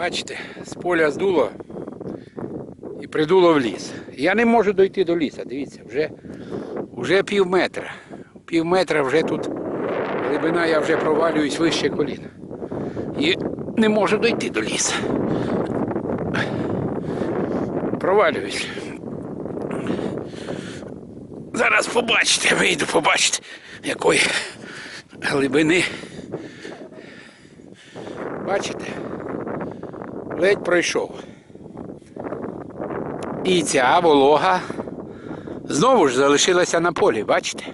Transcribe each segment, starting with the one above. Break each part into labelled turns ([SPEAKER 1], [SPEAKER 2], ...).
[SPEAKER 1] Бачите, з поля здуло і придуло в ліс. Я не можу дойти до ліса, дивіться, вже, вже пів метра. Пів метра вже тут глибина, я вже провалююсь вище коліна. І не можу дойти до лісу. Провалююсь. Зараз побачите, вийду, побачите, якої глибини. Бачите? Ледь пройшов. І ця волога знову ж залишилася на полі, бачите?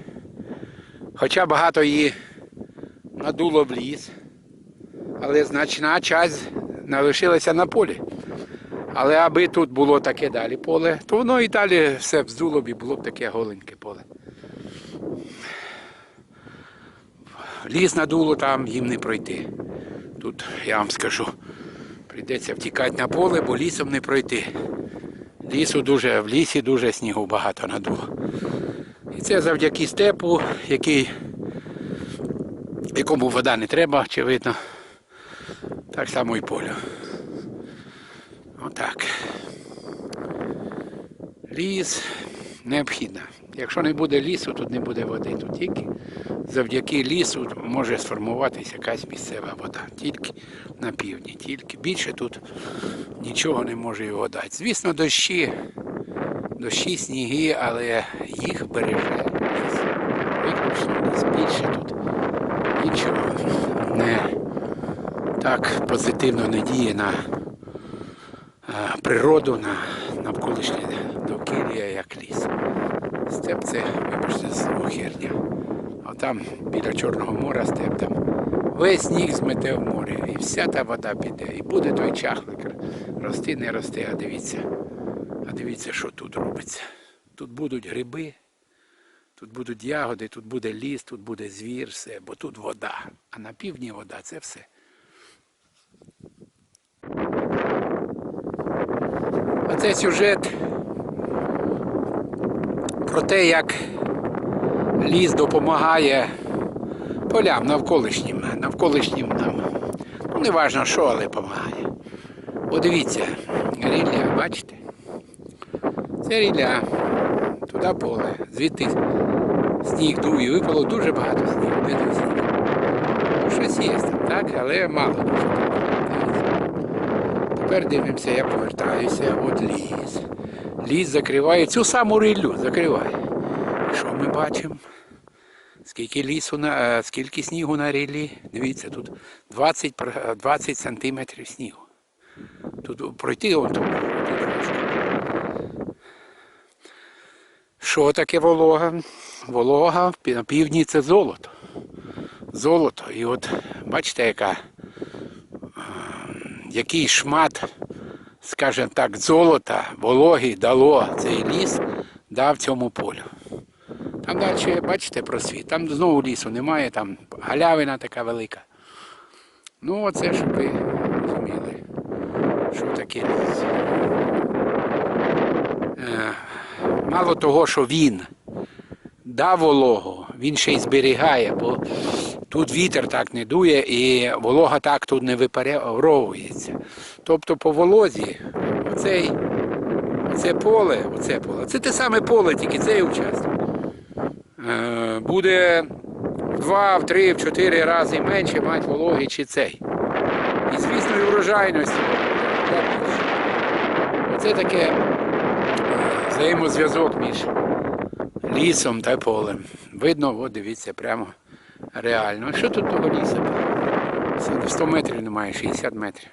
[SPEAKER 1] Хоча багато її надуло в ліс, але значна часть залишилася на полі. Але аби тут було таке далі поле, то воно і далі все вздуло б і було б таке голеньке поле. Ліс надуло там їм не пройти. Тут я вам скажу, прийдеться втікати на поле, бо лісом не пройти. Лісу дуже, в лісі дуже снігу багато надуло. І це завдяки степу, який, якому вода не треба, очевидно. Так само і полю. Отак. Ліс необхідно. Якщо не буде лісу, тут не буде води. Тут тільки завдяки лісу може сформуватися якась місцева вода. Тільки на півдні, тільки більше тут нічого не може його дати. Звісно, дощі, дощі, сніги, але їх береже. Виключно ліс. Більше тут нічого не так позитивно не діє на е, природу, на навколишнє довкілля, як ліс. Степ це, вибачте. А там біля Чорного моря степ там весь сніг змете в море. І вся та вода піде. І буде той чахлик. Рости, не рости, а дивіться. А дивіться, що тут робиться. Тут будуть гриби, тут будуть ягоди, тут буде ліс, тут буде звір, все, бо тут вода. А на півдні вода це все. А це сюжет про те, як ліс допомагає полям навколишнім, навколишнім нам. Ну, не важно що, але допомагає. Подивіться, рілля, бачите? Це рілля. Туди поле. Звідти сніг дув і випало дуже багато снігу. Той сніг? Ну, щось є там, так, але мало дуже. Тепер дивимося, я повертаюся, от ліс. Ліс закриває цю саму ріллю, закриває. Ми бачимо? Скільки лісу е, скільки снігу на ріллі? Дивіться, тут 20, е, 20 сантиметрів снігу. Тут пройти он тут. Що таке волога? Волога на півдні це золото. Золото. І от бачите, яка який шмат, скажімо так, золота, вологи дало цей ліс, дав цьому полю. Там далі, бачите, просвіт. Там знову лісу немає, там галявина така велика. Ну, оце, щоб ви розуміли, що таке ліс. Е, Мало того, що він дав вологу, він ще й зберігає, бо тут вітер так не дує і волога так тут не випаровується. Тобто по волозі оцей, оце поле, оце поле, це те саме поле, тільки цей участок. Е, Буде в два, в три, в чотири рази менше мати вологи, чи цей. І звісно, і врожайності. Оце таке е, взаємозв'язок між лісом та полем. Видно, от дивіться, прямо реально. Що тут того лісу? 100 метрів немає, 60 метрів.